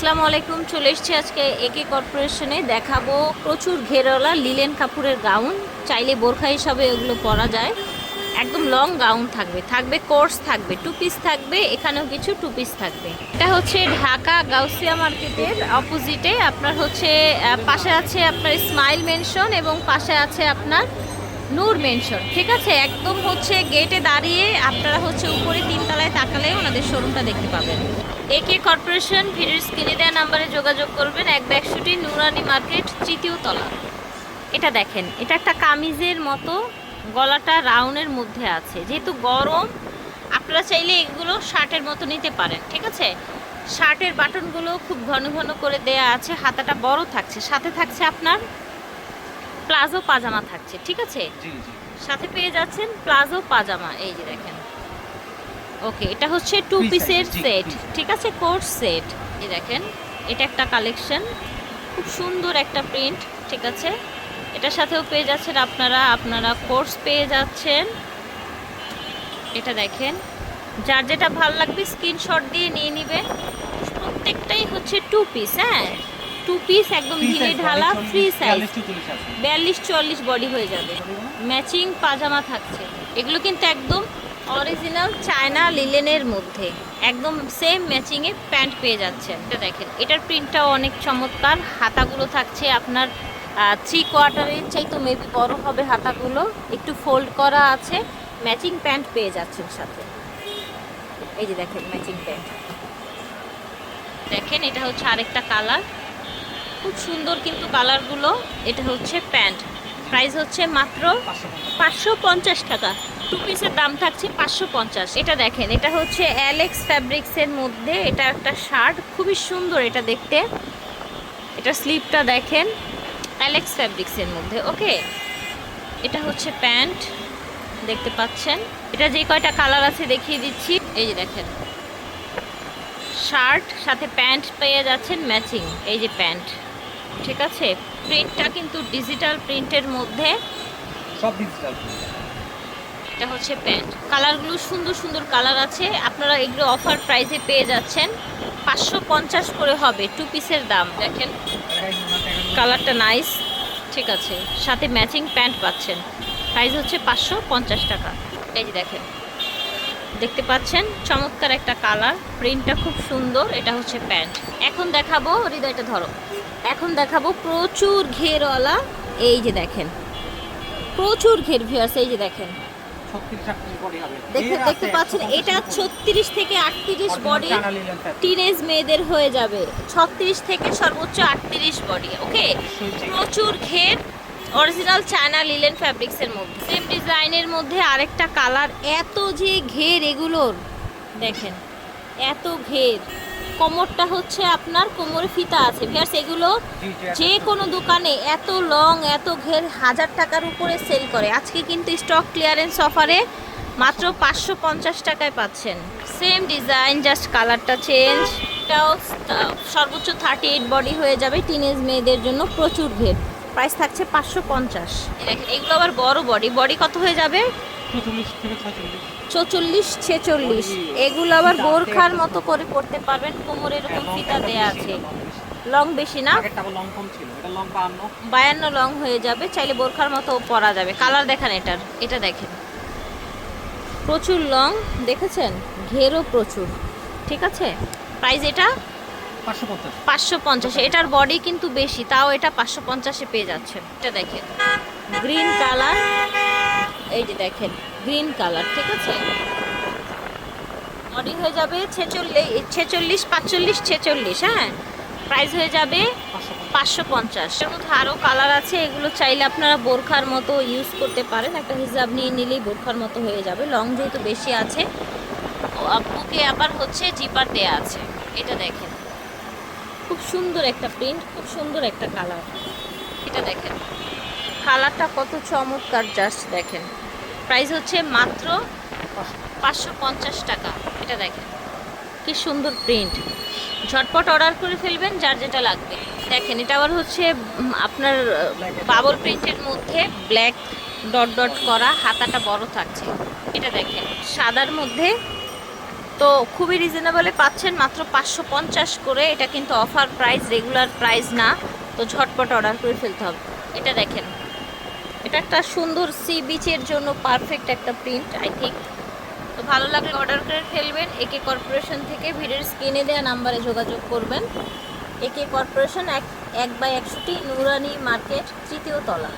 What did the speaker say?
আসসালামু আলাইকুম, চলে এসেছি আজকে একে কর্পোরেশনে দেখাবো প্রচুর ঘেরওয়ালা লিলেন কাপুরের গাউন চাইলে বোরখা হিসাবে ওগুলো পরা যায়। একদম লং গাউন থাকবে। থাকবে কোর্স থাকবে টু পিস থাকবে, এখানেও কিছু টু পিস থাকবে। এটা হচ্ছে ঢাকা গাউসিয়া মার্কেটের অপোজিটে আপনার হচ্ছে পাশে আছে আপনার স্মাইল মেনশন এবং পাশে আছে আপনার নূর মেনশন ঠিক আছে? একদম হচ্ছে গেটে দাঁড়িয়ে আপনারা হচ্ছে উপরে তিনতলায় তাকালে ওনাদের শোরুমটা দেখতে পাবেন। একে কর্পোরেশন ভিডিওর স্ক্রিনে দেওয়া নাম্বারে যোগাযোগ করবেন। এক ব্যাগশুটি নুরানি মার্কেট তৃতীয় তলা। এটা দেখেন এটা একটা কামিজের মতো গলাটা রাউনের মধ্যে আছে। যেহেতু গরম আপনারা চাইলে এগুলো শার্টের মতো নিতে পারেন ঠিক আছে? শার্টের বাটনগুলো খুব ঘন ঘন করে দেয়া আছে হাতাটা বড় থাকছে সাথে থাকছে আপনার প্লাজো পাজামা থাকছে ঠিক আছে? সাথে পেয়ে যাচ্ছেন প্লাজো পাজামা এই যে দেখেন। ওকে এটা হচ্ছে টু পিসের সেট ঠিক আছে? কোর্স সেট এই দেখেন এটা একটা কালেকশন খুব সুন্দর একটা প্রিন্ট ঠিক আছে? এটার সাথেও পেয়ে যাচ্ছেন আপনারা আপনারা কোর্স পেয়ে যাচ্ছেন। এটা দেখেন যার যেটা ভালো লাগবে স্ক্রিনশট দিয়ে নিয়ে নেবেন। প্রত্যেকটাই হচ্ছে টু পিস হ্যাঁ? টু পিস একদম ঢিলে ঢালা ফ্রি সাইজ বিয়াল্লিশ, চুয়াল্লিশ বডি হয়ে যাবে। ম্যাচিং পাজামা থাকছে। এগুলো কিন্তু একদম অরিজিনাল চায়না লিলেনের মধ্যে। একদম সেম ম্যাচিংয়ে প্যান্ট পেয়ে যাচ্ছেন। এটা দেখেন, এটার প্রিন্টটাও অনেক চমৎকার। হাতাগুলো থাকছে আপনার থ্রি কোয়ার্টারের চাইতো মেবি বড় হবে হাতাগুলো। একটু ফোল্ড করা আছে। ম্যাচিং প্যান্ট পেয়ে যাচ্ছেন সাথে। এই যে দেখেন ম্যাচিং প্যান্ট দেখেন, এটা হচ্ছে আরেকটা কালার খুব সুন্দর কিন্তু কালারগুলো এটা হচ্ছে প্যান্ট প্রাইস হচ্ছে মাত্র পাঁচশো টাকা। টু পিসের দাম থাকছে পাঁচশো পঞ্চাশ। এটা দেখেন, এটা হচ্ছে অ্যালেক্স ফ্যাব্রিক্সের মধ্যে। এটা একটা শার্ট, খুবই সুন্দর এটা দেখতে। এটা স্লিপটা দেখেন অ্যালেক্স ফ্যাব্রিক্সের মধ্যে, ওকে? এটা হচ্ছে প্যান্ট, দেখতে পাচ্ছেন। এটা যে কয়টা কালার আছে দেখিয়ে দিচ্ছি। এই যে দেখেন, শার্ট, সাথে প্যান্ট পেয়ে যাচ্ছেন, ম্যাচিং, এই যে প্যান্ট, ঠিক আছে? প্রিন্টটা কিন্তু ডিজিটাল প্রিন্টের মধ্যে। সব ডিজিটাল এটা হচ্ছে প্যান্ট কালারগুলো সুন্দর সুন্দর কালার আছে। আপনারা এগুলো অফার প্রাইসে পেয়ে যাচ্ছেন। পাঁচশো পঞ্চাশ করে হবে টু পিসের দাম। দেখেন, কালারটা নাইস ঠিক আছে, সাথে ম্যাচিং প্যান্ট পাচ্ছেন। প্রাইস হচ্ছে পাঁচশো পঞ্চাশ টাকা। এই যে দেখেন, দেখতে পাচ্ছেন, চমৎকার একটা কালার। প্রিন্টটা খুব সুন্দর, এটা হচ্ছে প্যান্ট এখন দেখাবো, হৃদয়টা ধরো। এখন দেখাবো প্রচুর ঘেরওয়ালা। এই যে দেখেন, প্রচুর ঘের ভিউয়ার্স এই যে দেখেন। দেখতে পাচ্ছেন এটা ছত্রিশ থেকে আটত্রিশ বডি। টিনেজ মেয়েদের হয়ে যাবে। ছত্রিশ থেকে সর্বোচ্চ আটত্রিশ বডি ওকে প্রচুর ঘের অরিজিনাল চায়না লিলেন ফ্যাব্রিক্সের মধ্যে। সেম ডিজাইনের মধ্যে আরেকটা কালার এত যে ঘের এগুলোর দেখেন এত ঘের। কোমরটা হচ্ছে আপনার কোমরে ফিতা আছে। ভিয়ার্স এগুলো যে কোনো দোকানে এত লং এত ঘের হাজার টাকার উপরে সেল করে। আজকে কিন্তু স্টক ক্লিয়ারেন্স অফারে মাত্র পাঁচশো পঞ্চাশ টাকায় পাচ্ছেন। সেম ডিজাইন জাস্ট কালারটা চেঞ্জ এটাও সর্বোচ্চ থার্টি এইট বডি হয়ে যাবে টিনেজ মেয়েদের জন্য প্রচুর ঘের। প্রাইস থাকছে পাঁচশো পঞ্চাশ। এগুলো আবার বড় বডি বডি কত হয়ে যাবে? চৌচল্লিশ, ছেচল্লিশ। এগুলো আবার বোরখার মতো করে পড়তে পারবেন, কোমরে এরকম ফিতা দেয়া আছে। লং বেশি না? বায়ান্ন লং হয়ে যাবে, চাইলে বোরখার মতো পরা যাবে। কালার দেখান এটার, এটা দেখেন। প্রচুর লং, দেখেছেন? ঘেরও প্রচুর। ঠিক আছে? প্রাইস এটা? পাঁচশো পঞ্চাশ। এটার বডি কিন্তু বেশি, তাও এটা পাঁচশো পঞ্চাশে পেয়ে যাচ্ছে এটা দেখেন। Green colour. এই যে দেখেন গ্রিন কালার ঠিক আছে? বডি হয়ে যাবে ছেচল্লিশ ছেচল্লিশ, পাঁচচল্লিশ, ছেচল্লিশ হ্যাঁ? প্রাইস হয়ে যাবে পাঁচশো পঞ্চাশ। এর মধ্যে আরও কালার আছে, এগুলো চাইলে আপনারা বোরখার মতো ইউজ করতে পারেন। একটা হিসাব নিয়ে নিলেই বোরখার মতো হয়ে যাবে। লং যেহেতু বেশি আছে বুকে আবার হচ্ছে জিপার দেয়া আছে। এটা দেখেন। খুব সুন্দর একটা প্রিন্ট খুব সুন্দর একটা কালার এটা দেখেন। কালারটা কত চমৎকার জাস্ট দেখেন। প্রাইস হচ্ছে মাত্র পাঁচশো পঞ্চাশ টাকা। এটা দেখেন কি সুন্দর প্রিন্ট। ঝটপট অর্ডার করে ফেলবেন যার যেটা লাগবে। দেখেন এটা আবার হচ্ছে আপনার বাবল প্রিন্টের মধ্যে ব্ল্যাক ডট ডট করা হাতাটা বড় থাকছে। এটা দেখেন সাদার মধ্যে। তো খুবই রিজনেবলে পাচ্ছেন মাত্র পাঁচশো পঞ্চাশ করে। এটা কিন্তু অফার প্রাইস রেগুলার প্রাইস না। তো ঝটপট অর্ডার করে ফেলতে হবে। এটা দেখেন এটা একটা সুন্দর সি বিচের জন্য পারফেক্ট একটা প্রিন্ট আই থিঙ্ক তো ভালো লাগলে অর্ডার করে ফেলবেন। একে কর্পোরেশন থেকে ভিড়ের স্ক্রিনে দেওয়া নাম্বারে যোগাযোগ করবেন। একে কর্পোরেশন এক এক বাই একশোটি নুরানি মার্কেট তৃতীয় তলা।